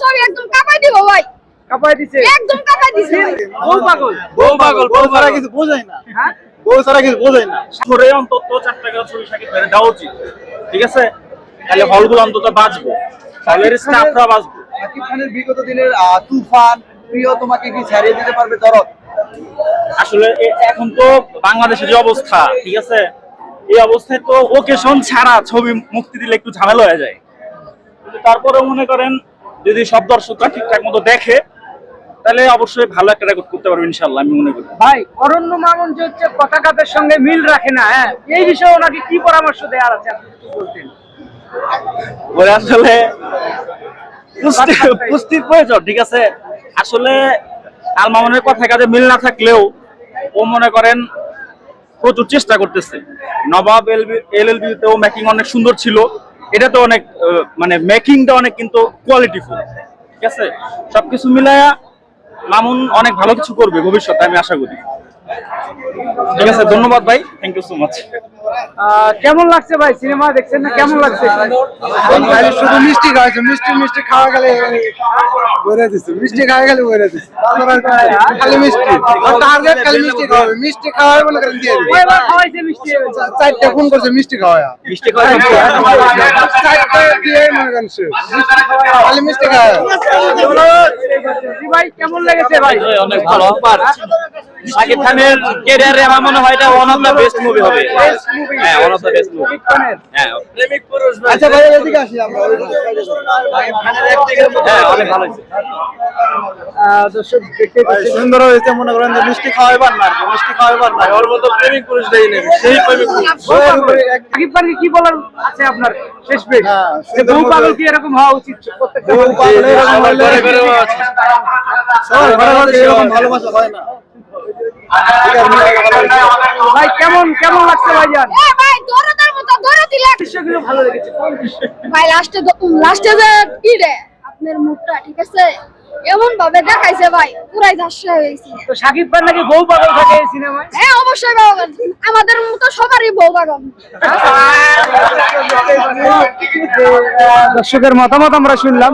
ছবি একদম কাপাই দিব ভাই। কাপাই দিছে। একদম কাপাই দিছে বউ পাগল। বউ পাগল বউ ছাড়া কিছু বোঝাই না। হ্যাঁ? বউ ছাড়া কিছু বোঝাই না। অন্তত চারটা করে ছবি সাকিব ভাইয়ের দেওয়া উচিত। ঠিক আছে? তাহলে হলগুলো অন্তত বাঁচবো হলের স্টাফরা বাঁচবো সাকিব খানের বিগত দিনের তুফান প্রিয় তোমাকে কি ছাড়িয়ে দিতে পারবে দরদ? আসলে এখন তো বাংলাদেশের যে অবস্থা ঠিক আছে? এই অবস্থায় তো ওকেশন ছাড়া ছবি মুক্তি দিলে একটু ঝামেলা হয়ে যায়। তারপরে মনে করেন যদি সব দর্শকরা ঠিকঠাক মতো দেখে তাহলে অবশ্যই ভালো একটা রেকর্ড করতে পারবে ইনশাল্লাহ আমি মনে করি। ভাই অরণ্য মামুন যে হচ্ছে পতাকাদের সঙ্গে মিল রাখে না হ্যাঁ? এই বিষয়ে ওনাকে কি পরামর্শ দেওয়ার আছে আপনি একটু বলতেন? ওরা আসলে পুষ্টি- পুষ্টির প্রয়োজন ঠিক আছে? আসলে আল মামুনের কথা কাজে মিল না থাকলেও ও মনে করেন প্রচুর চেষ্টা করতেছে। নবাব এল এল তেও মেকিং অনেক সুন্দর ছিল। এটা তো অনেক মানে মেকিংটা অনেক কিন্তু কোয়ালিটিফুল ঠিক আছে? সবকিছু মিলায়া মামুন অনেক ভালো কিছু করবে ভবিষ্যতে, আমি আশা করি। ঠিক আছে? ধন্যবাদ ভাই। থ্যাংক ইউ সো মাচ কেমন লাগছে ভাই সিনেমা দেখছেন না? কেমন লাগছে? শুধু মিষ্টি খাওয়াছে মিষ্টি মিষ্টি খাওয়া গেলে দিচ্ছে মিষ্টি খাওয়া গেলে দিচ্ছে খালি মিষ্টি। টার্গেট খালি মিষ্টি খাওয়াবে। মিষ্টি খাওয়াবে বলে খালি দিয়ে খাওয়াইছে মিষ্টি? চারটা ফোন করছে মিষ্টি খাওয়া মিষ্টি করে চারটা দিয়ে মনে করেন খালি মিষ্টি খাওয়া ভাই কেমন লেগেছে ভাই? অনেক ভালো। অফার শাকিব খানের ক্যারিয়ারে আমার মনে হয় এটা one of the best movie হবে। হ্যাঁ one of the best movie হ্যাঁ। আচ্ছা ভাই এদিকে আসি আমরা। হ্যাঁ অনেক ভালো হয়েছে। দর্শক দেখতে সুন্দর হয়েছে মনে করেন যে মিষ্টি খাওয়াইবার না মিষ্টি খাওয়াইবার না। ওর মতো প্রেমিক পুরুষ দেই নেবে সেই প্রেমিক পুরুষ। সাকিব খানকে কি বলার আছে আপনার? শেষ হ্যাঁ, যে বউ পাগল কি এরকম হওয়া উচিত? প্রত্যেকটা বউ পাগল এরকম হইলে- সবার ঘরে ঘরে এরকম ভালোবাসা হয় না। ভাই কেমন কেমন লাগছে ভাই মতো দরদ দিলে দৃশ্যগুলো ভালো লেগেছে। কোন দৃশ্য ভাই লাস্টে লাস্টে যে কি রে? আপনার মুখটা ঠিক আছে? এমন ভাবে দেখাইছে ভাই পুরাই ধাসা হয়ে গেছে। তো সাকিব খান নাকি বউ পাগল থাকে এই সিনেমায়? হ্যাঁ অবশ্যই বাবা আমাদের মতো সবারই বউ বাগান দর্শকের মতামত আমরা শুনলাম।